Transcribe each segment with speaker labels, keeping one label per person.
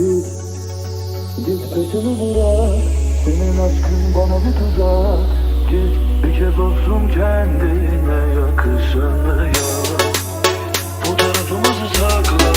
Speaker 1: Git, git peşimi bırak Senin aşkın bana bir tuzak. Git bir kez olsun kendine yakışanı yap Fotoğrafımızı sakla.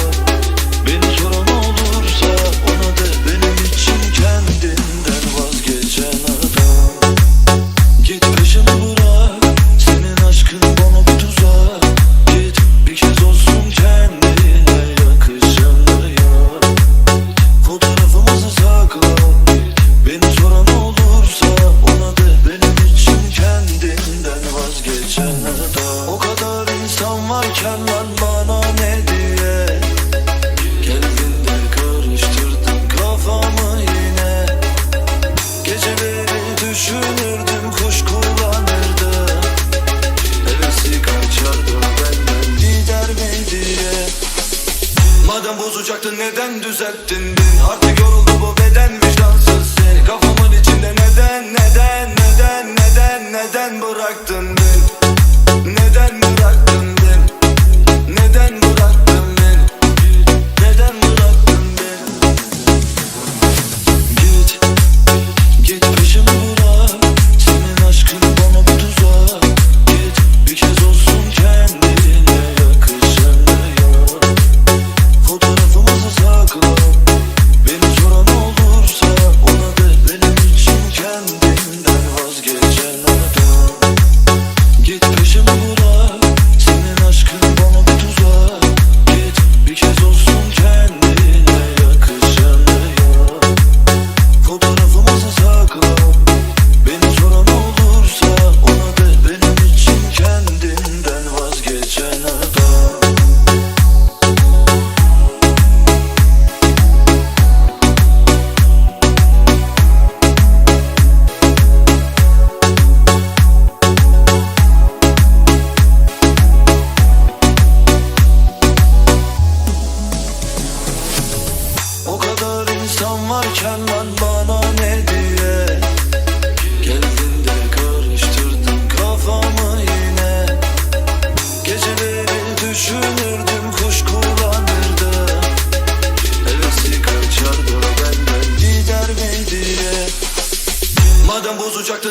Speaker 1: accepting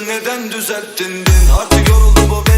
Speaker 1: neden düzelttin din Artık yoruldu bu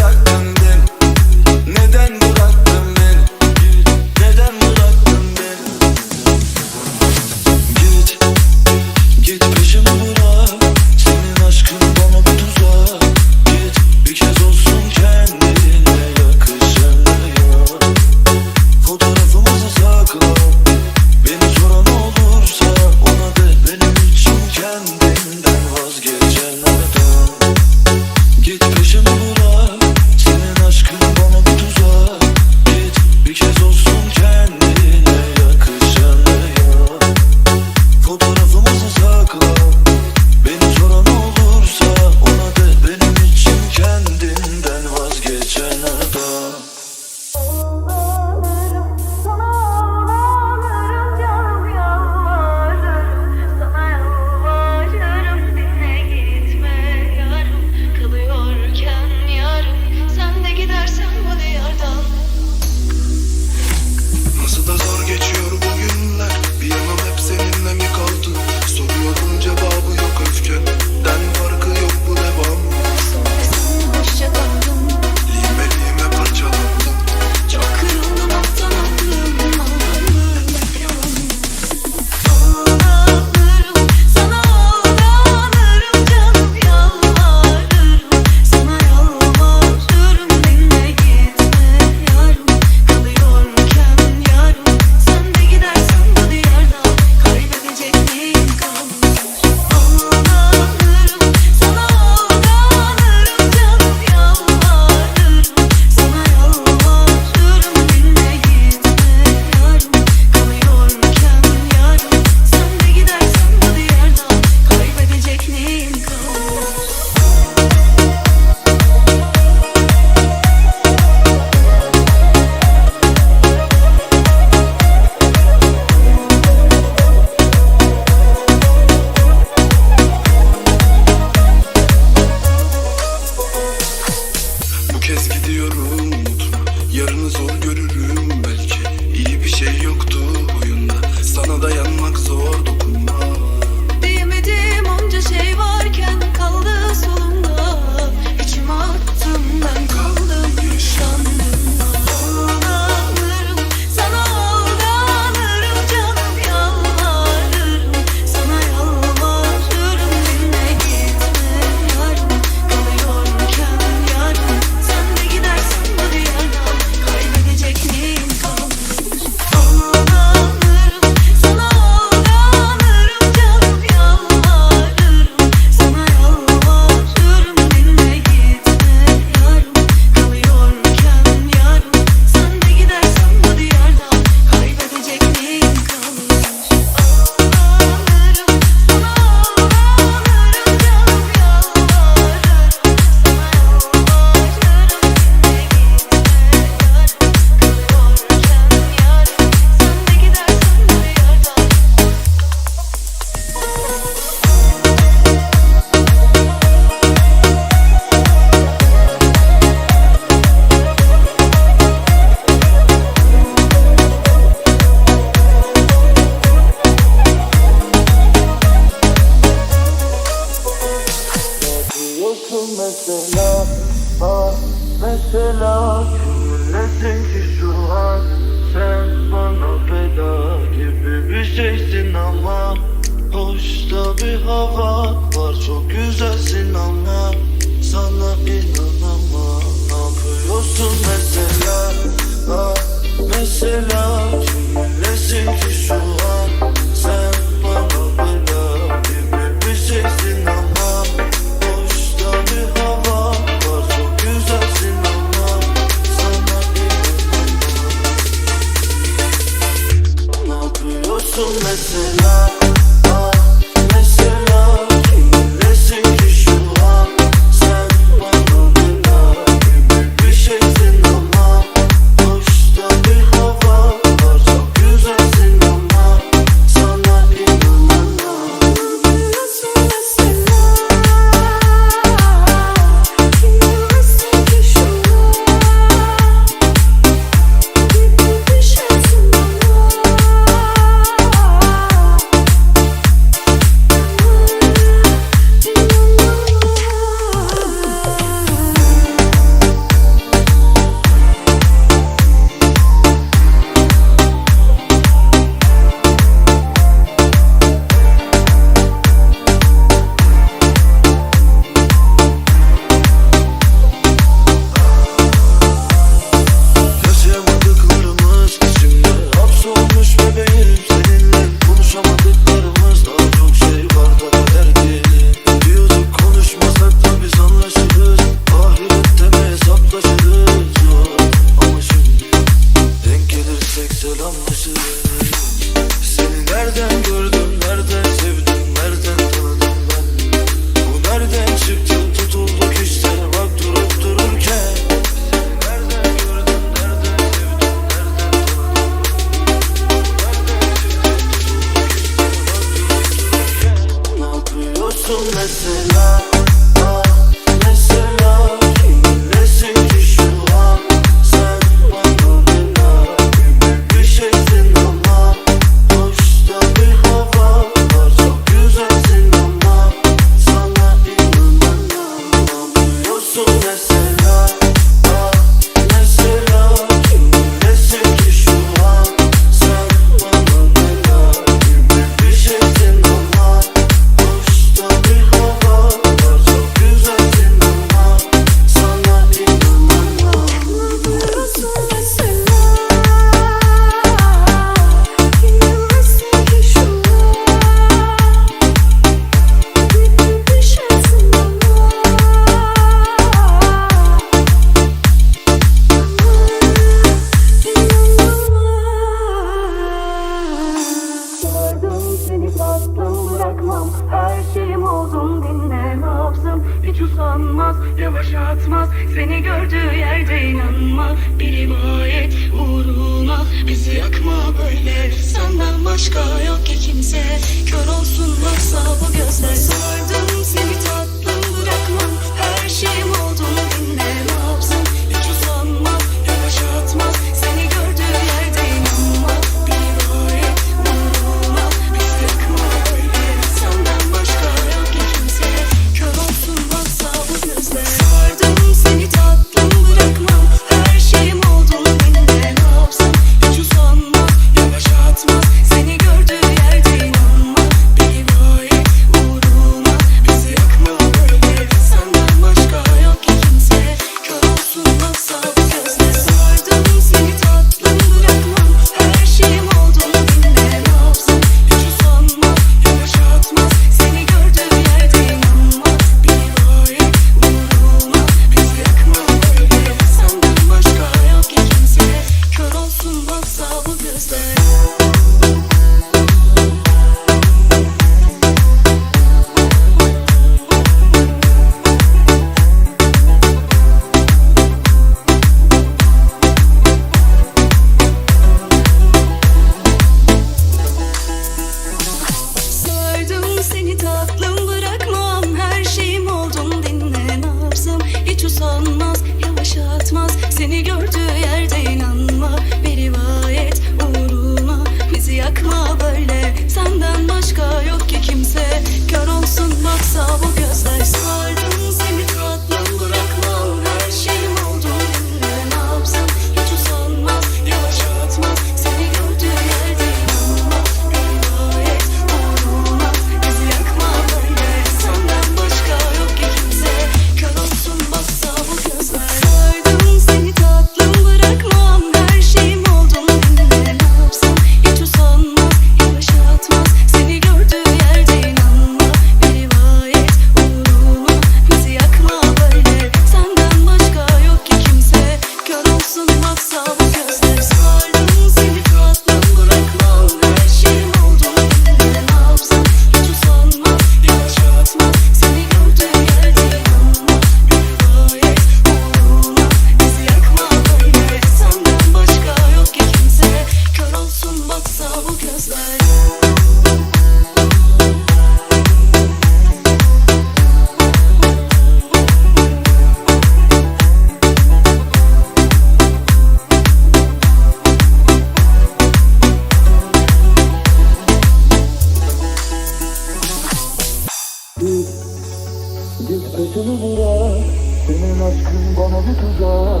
Speaker 1: Senin aşkın bana bir tuzak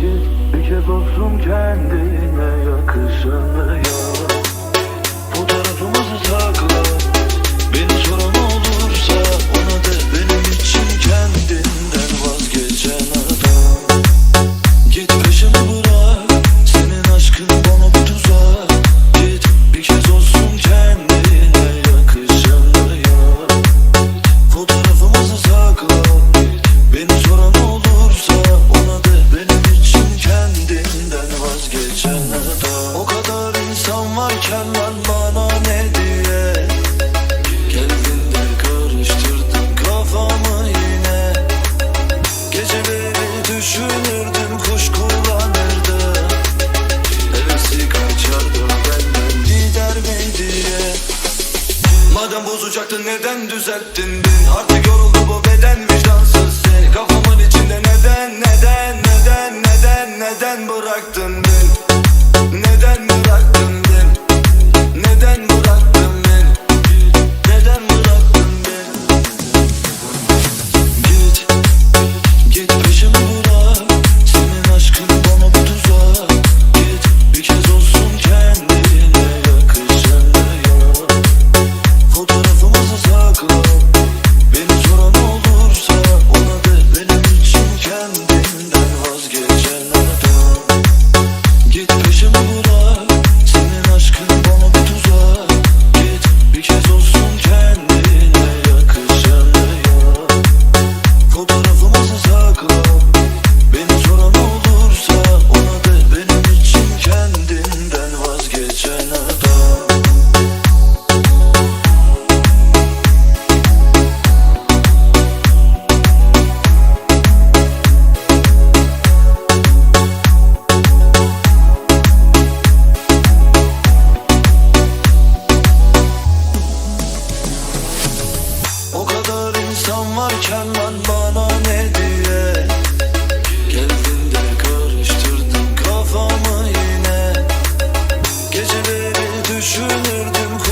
Speaker 1: Git. Bir kez olsun kendine yakışanı yap. Fotoğrafımızı sakla. accepting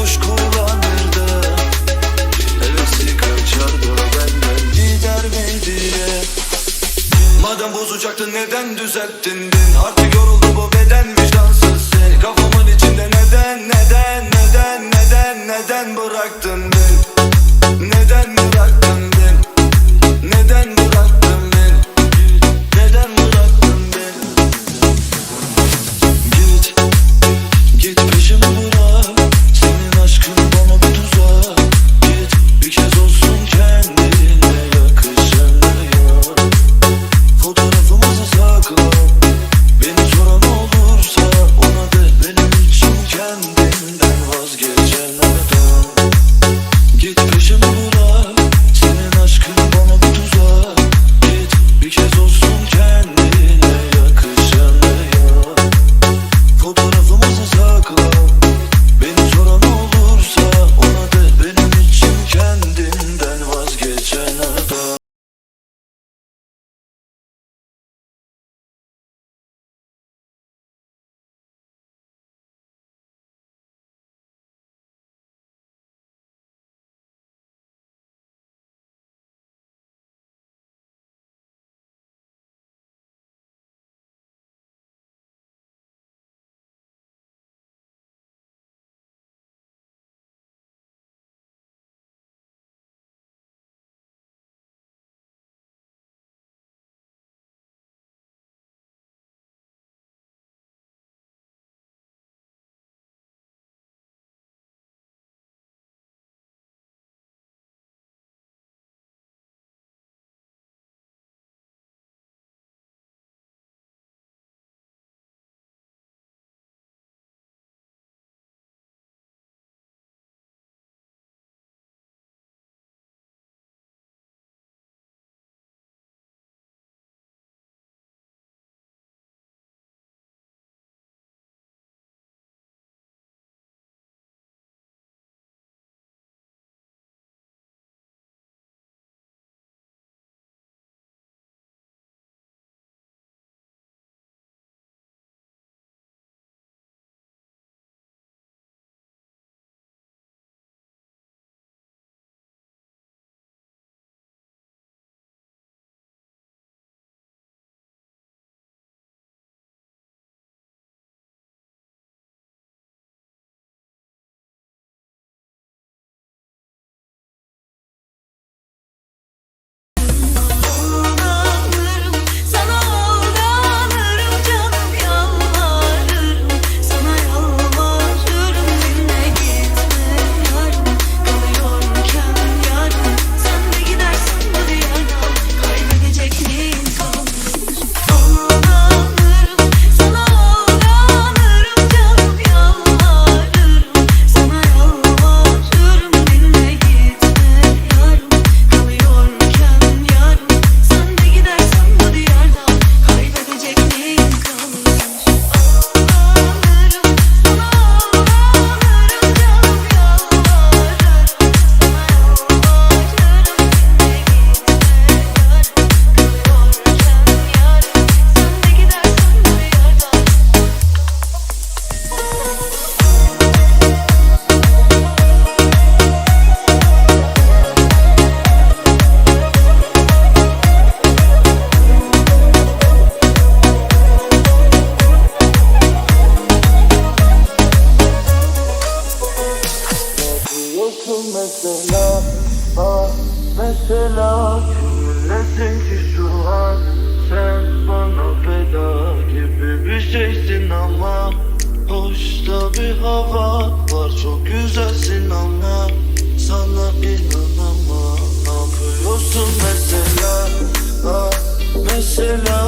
Speaker 1: boş kullanır benden gider mi diye. Madem bozacaktın neden düzelttin din Artık yorul mesela Ah mesela Kimlesin ki şu an? Sen bana feda gibi bir şeysin ama Hoşta bir hava var. Çok güzelsin ama Sana inanamam. Ne yapıyorsun mesela? Ah mesela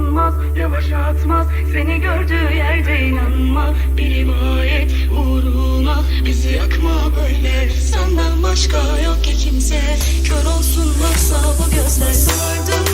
Speaker 2: kanmaz Yavaş atmaz. Seni gördüğü yerde inanma. Bir rivayet uğruna Bizi yakma böyle. Senden başka yok ki kimse. Kör olsun olsunlarsa bu gözler. Sardım